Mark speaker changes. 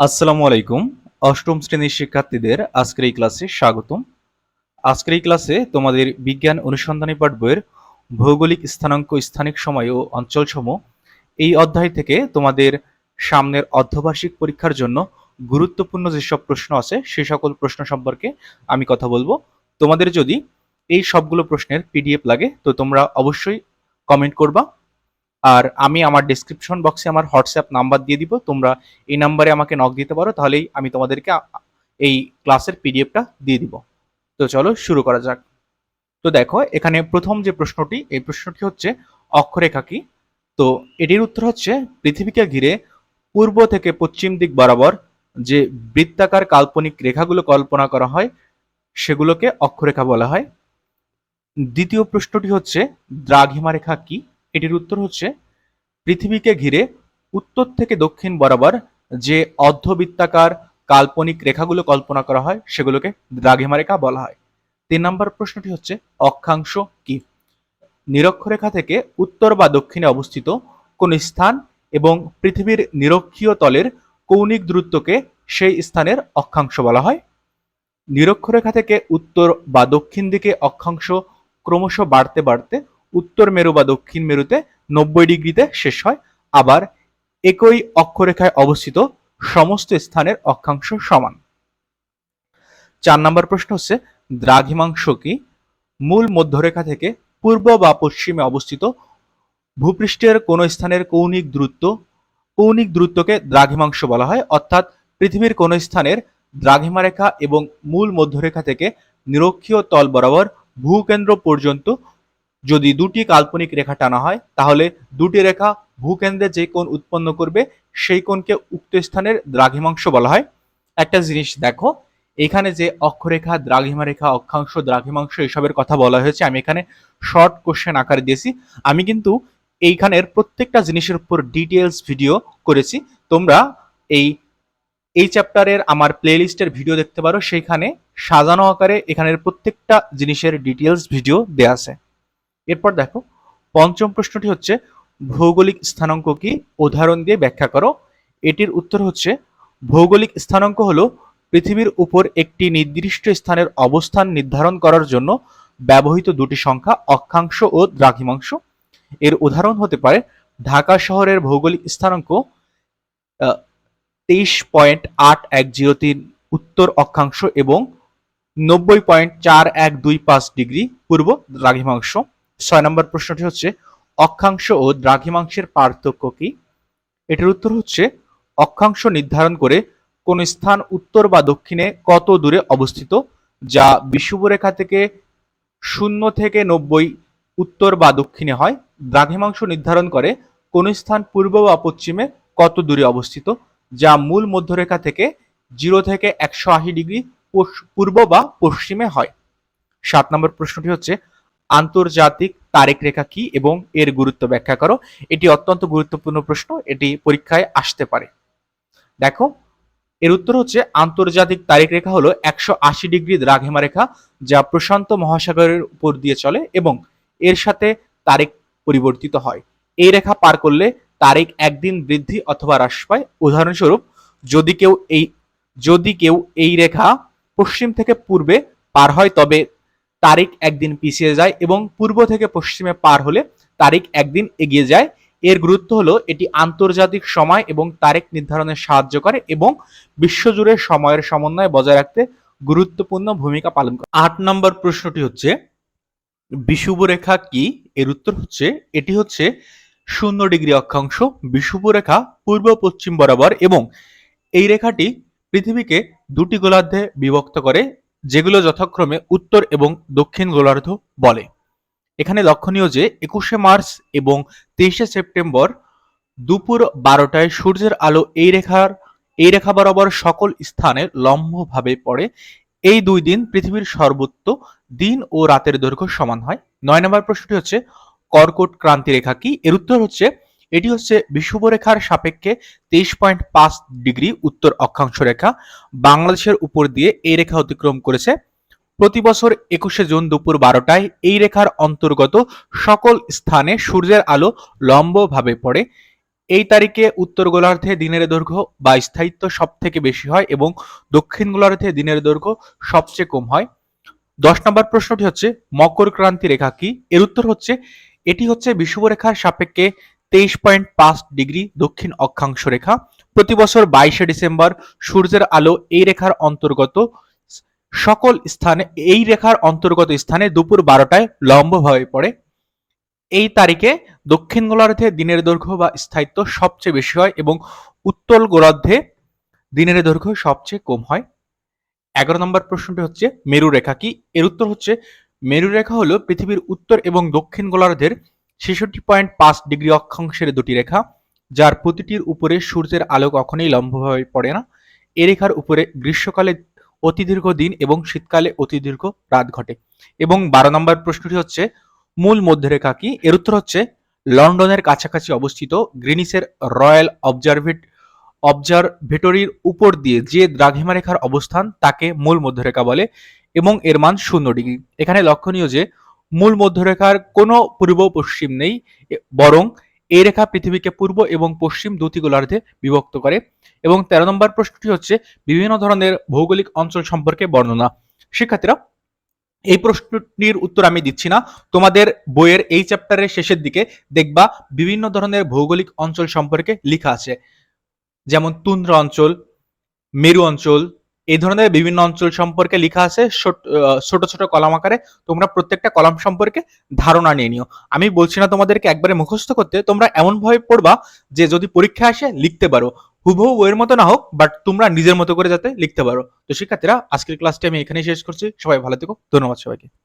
Speaker 1: আসসালামু আলাইকুম। অষ্টম শ্রেণির শিক্ষার্থীদের আজকের এই ক্লাসে স্বাগতম। আজকের এই ক্লাসে তোমাদের বিজ্ঞান অনুসন্ধানী পাঠ বইয়ের ভৌগোলিক স্থানাঙ্ক স্থানিক সময় ও অঞ্চলসমূহ এই অধ্যায় থেকে তোমাদের সামনের অর্ধবার্ষিক পরীক্ষার জন্য গুরুত্বপূর্ণ যেসব প্রশ্ন আছে, সে সকল প্রশ্ন সম্পর্কে আমি কথা বলব। তোমাদের যদি এই সবগুলো প্রশ্নের পিডিএফ লাগে, তো তোমরা অবশ্যই কমেন্ট করবা। আর আমি আমার ডিসক্রিপশন বক্সে আমার হোয়াটসঅ্যাপ নাম্বার দিয়ে দিব। তোমরা এই নাম্বারে আমাকে নক দিতে পারো, তাহলেই আমি তোমাদেরকে এই ক্লাসের পিডিএফটা দিয়ে দিব। তো চলো শুরু করা যাক। তো দেখো, এখানে প্রথম যে প্রশ্নটি, এই প্রশ্নটি হচ্ছে অক্ষরেখা কি? তো এটির উত্তর হচ্ছে, পৃথিবীকে ঘিরে পূর্ব থেকে পশ্চিম দিক বরাবর যে বৃত্তাকার কাল্পনিক রেখাগুলো কল্পনা করা হয়, সেগুলোকে অক্ষরেখা বলা হয়। দ্বিতীয় প্রশ্নটি হচ্ছে দ্রাঘিমা রেখা কি? এটির উত্তর হচ্ছে, পৃথিবীকে ঘিরে উত্তর থেকে দক্ষিণ বরাবর যে অর্ধবৃত্তাকার কাল্পনিক রেখাগুলো কল্পনা করা হয়, সেগুলোকে দ্রাঘিমা রেখা বলা হয়। তিন নম্বর প্রশ্নটি হচ্ছে, অক্ষাংশ কি? নিরক্ষরেখা থেকে উত্তর বা দক্ষিণে অবস্থিত কোন স্থান এবং পৃথিবীর নিরক্ষীয় তলের কৌণিক দূরত্বকে সেই স্থানের অক্ষাংশ বলা হয়। নিরক্ষরেখা থেকে উত্তর বা দক্ষিণ দিকে অক্ষাংশ ক্রমশ বাড়তে বাড়তে উত্তর মেরু বা দক্ষিণ মেরুতে নব্বই ডিগ্রিতে শেষ হয়। আবার একই অক্ষরেখায় অবস্থিত সমস্ত স্থানের অক্ষাংশ সমান। চার নম্বর প্রশ্ন হচ্ছে, দ্রাঘিমাংশ কি? মূল মধ্যরেখা থেকে পূর্ব বা পশ্চিমে অবস্থিত ভূপৃষ্ঠের কোন স্থানের কৌণিক দূরত্ব, কৌণিক দূরত্বকে দ্রাঘিমাংশ বলা হয়। অর্থাৎ পৃথিবীর কোন স্থানের দ্রাঘিমা রেখা এবং মূল মধ্যরেখা থেকে নিরক্ষীয় তল বরাবর ভূকেন্দ্র পর্যন্ত যদি দুটি কাল্পনিক রেখা টানা হয়, তাহলে দুটি রেখা ভূকেন্দ্রে যে কোণ উৎপন্ন করবে, সেই কোণকে উক্ত স্থানের দ্রাঘিমাংশ বলা হয়। একটা জিনিস দেখো, এখানে যে অক্ষরেখা দ্রাঘিমা রেখা অক্ষাংশ, দ্রাঘিমাংশ এসবের কথা বলা হয়েছে, আমি এখানে শর্ট কোশ্চেন আকারে দিয়েছি। আমি কিন্তু এইখানের প্রত্যেকটা জিনিসের উপর ডিটেলস ভিডিও করেছি। তোমরা এই এই চ্যাপ্টারের আমার প্লেলিস্টের ভিডিও দেখতে পারো, সেইখানে সাজানো আকারে এখানের প্রত্যেকটা জিনিসের ডিটেলস ভিডিও দেয়া আছে। এরপর দেখো, পঞ্চম প্রশ্নটি হচ্ছে, ভৌগোলিক স্থানাঙ্ক কি? উদাহরণ দিয়ে ব্যাখ্যা করো। এটির উত্তর হচ্ছে, ভৌগোলিক স্থানাঙ্ক হলো পৃথিবীর উপর একটি নির্দিষ্ট স্থানের অবস্থান নির্ধারণ করার জন্য ব্যবহৃত দুটি সংখ্যা, অক্ষাংশ ও দ্রাঘিমাংশ। এর উদাহরণ হতে পারে, ঢাকা শহরের ভৌগোলিক স্থানাঙ্ক তেইশ পয়েন্ট আট এক জিরো তিন উত্তর অক্ষাংশ এবং নব্বই পয়েন্ট চার এক দুই পাঁচ ডিগ্রি পূর্ব দ্রাঘিমাংশ। ছয় নম্বর প্রশ্নটি হচ্ছে, অক্ষাংশ ও দ্রাঘিমাংশের পার্থক্য কি? এটির উত্তর হচ্ছে, অক্ষাংশ নির্ধারণ করে কোন স্থান উত্তর বা দক্ষিণে কত দূরে অবস্থিত, যা বিষুবরেখা থেকে শূন্য থেকে নব্বই উত্তর বা দক্ষিণে হয়। দ্রাঘিমাংশ নির্ধারণ করে কোন স্থান পূর্ব বা পশ্চিমে কত দূরে অবস্থিত, যা মূল মধ্যরেখা থেকে জিরো থেকে একশো আশি ডিগ্রি পূর্ব বা পশ্চিমে হয়। সাত নম্বর প্রশ্নটি হচ্ছে আন্তর্জাতিক তারিখ রেখা কি এবং এর গুরুত্ব ব্যাখ্যা করো। এটি অত্যন্ত গুরুত্বপূর্ণ প্রশ্ন, এটি পরীক্ষায় আসতে পারে। দেখো, এর উত্তর হচ্ছে আন্তর্জাতিক তারিখ রেখা হলো একশো আশি ডিগ্রি দ্রাঘিমা রেখা, যা প্রশান্ত মহাসাগরের উপর দিয়ে চলে এবং এর সাথে তারিখ পরিবর্তিত হয়। এই রেখা পার করলে তারিখ একদিন বৃদ্ধি অথবা হ্রাস পায়। উদাহরণস্বরূপ, যদি কেউ এই, যদি কেউ এই রেখা পশ্চিম থেকে পূর্বে পার হয়, তবে তারিখ একদিন পিছিয়ে যায় এবং পূর্ব থেকে পশ্চিমে পার হলে তারিখ একদিন এগিয়ে যায়। এর গুরুত্ব হলো এটি আন্তর্জাতিক সময় এবং তারিখ নির্ধারণে সাহায্য করে এবং বিশ্বজুড়ে সময়ের সমন্বয় বজায় রাখতে গুরুত্বপূর্ণ ভূমিকা পালন করে। আট নম্বর প্রশ্নটি হচ্ছে বিষুবরেখা কি? এর উত্তর হচ্ছে, এটি হচ্ছে শূন্য ডিগ্রি অক্ষাংশ বিষুবরেখা পূর্ব পশ্চিম বরাবর এবং এই রেখাটি পৃথিবীকে দুটি গোলার্ধে বিভক্ত করে যেগুলো যথাক্রমে উত্তর এবং দক্ষিণ গোলার্ধ বলে। এখানে লক্ষণীয় যে, একুশে মার্চ এবং তেইশে সেপ্টেম্বর দুপুর বারোটায় সূর্যের আলো এই রেখার, এই রেখা বরাবর সকল স্থানে লম্বভাবে পড়ে। এই দুই দিন পৃথিবীর সর্বোচ্চ দিন ও রাতের দৈর্ঘ্য সমান হয়। নয় নম্বর প্রশ্নটি হচ্ছে, কর্কট ক্রান্তি রেখা কি? এর উত্তর হচ্ছে এটি হচ্ছে বিষুবরেখার সাপেক্ষে তেইশ পয়েন্ট পাঁচ ডিগ্রি উত্তর অক্ষাংশ রেখা। বাংলাদেশের উপর দিয়ে এই রেখা অতিক্রম করেছে। প্রতি বছর একুশে জুন দুপুর বারোটায় এই রেখার অন্তর্গত সকল স্থানে সূর্যের আলো লম্বভাবে পড়ে। এই তারিখে উত্তর গোলার্ধে দিনের দৈর্ঘ্য বা স্থায়িত্ব সব থেকে বেশি হয় এবং দক্ষিণ গোলার্ধে দিনের দৈর্ঘ্য সবচেয়ে কম হয়। দশ নম্বর প্রশ্নটি হচ্ছে, মকর ক্রান্তি রেখা কি? এর উত্তর হচ্ছে, এটি হচ্ছে বিষুবরেখার সাপেক্ষে তেইশ পয়েন্ট পাঁচ ডিগ্রি দক্ষিণ অক্ষাংশ রেখা। প্রতি বছর বাইশে ডিসেম্বর সূর্যের আলো এই রেখার অন্তর্গত। সকল স্থানে, এই রেখার অন্তর্গত স্থানে দুপুর বারোটায় লম্বভাবে পড়ে। এই তারিখে দক্ষিণ গোলার্ধে দিনের দৈর্ঘ্য বা স্থায়িত্ব সবচেয়ে বেশি হয় এবং উত্তর গোলার্ধে দিনের দৈর্ঘ্য সবচেয়ে কম হয়। এগারো নম্বর প্রশ্নটি হচ্ছে, মেরু রেখা কি? এর উত্তর হচ্ছে, মেরু রেখা হলো পৃথিবীর উত্তর এবং দক্ষিণ গোলার্ধের ছেষট্টি পয়েন্ট পাঁচ ডিগ্রি অক্ষাংশের দুটি রেখা, যার প্রতিটির উপরে সূর্যের আলো কখনোই লম্বভাবে পড়ে না। এ রেখার উপরে গ্রীষ্মকালে অতি দীর্ঘ দিন এবং শীতকালে অতি দীর্ঘ রাত ঘটে। এবং বারো নম্বর প্রশ্নটি হচ্ছে, মূল মধ্যরেখা কি? এর উত্তর হচ্ছে, লন্ডনের কাছাকাছি অবস্থিত গ্রিনিসের রয়্যাল অবজারভেট অবজারভেটরির উপর দিয়ে যে দ্রাঘিমা রেখার অবস্থান তাকে মূল মধ্যরেখা বলে এবং এর মান শূন্য ডিগ্রি। এখানে লক্ষণীয় যে মূল মধ্যরেখার কোনো পূর্ব পশ্চিম নেই বরং এই রেখা পৃথিবীকে পূর্ব এবং পশ্চিম দুটি গোলার্ধে বিভক্ত করে। এবং তেরো নম্বর প্রশ্নটি হচ্ছে, বিভিন্ন ধরনের ভৌগোলিক অঞ্চল সম্পর্কে বর্ণনা। শিক্ষার্থীরা, এই প্রশ্নটির উত্তর আমি দিচ্ছি না। তোমাদের বইয়ের এই চ্যাপ্টারের শেষের দিকে দেখবা বিভিন্ন ধরনের ভৌগোলিক অঞ্চল সম্পর্কে লেখা আছে। যেমন তুন্দ্রা অঞ্চল, মেরু অঞ্চল এই ধরনের বিভিন্ন অঞ্চল সম্পর্কে লেখা আছে, ছোট- ছোট কলাম আকারে তোমরা প্রত্যেকটা কলাম সম্পর্কে ধারণা নিয়ে নিও। আমি বলছি না তোমাদেরকে একবারে মুখস্থ করতে, তোমরা এমন ভাবে পড়বা যে যদি পরীক্ষা আসে লিখতে পারো। হুবহু বইয়ের মতো না হোক বাট তোমরা নিজের মতো করে যাতে লিখতে পারো। তো শিক্ষার্থীরা, আজকের ক্লাসটি আমি এখানেই শেষ করছি। সবাই ভালো থেকো। ধন্যবাদ সবাইকে।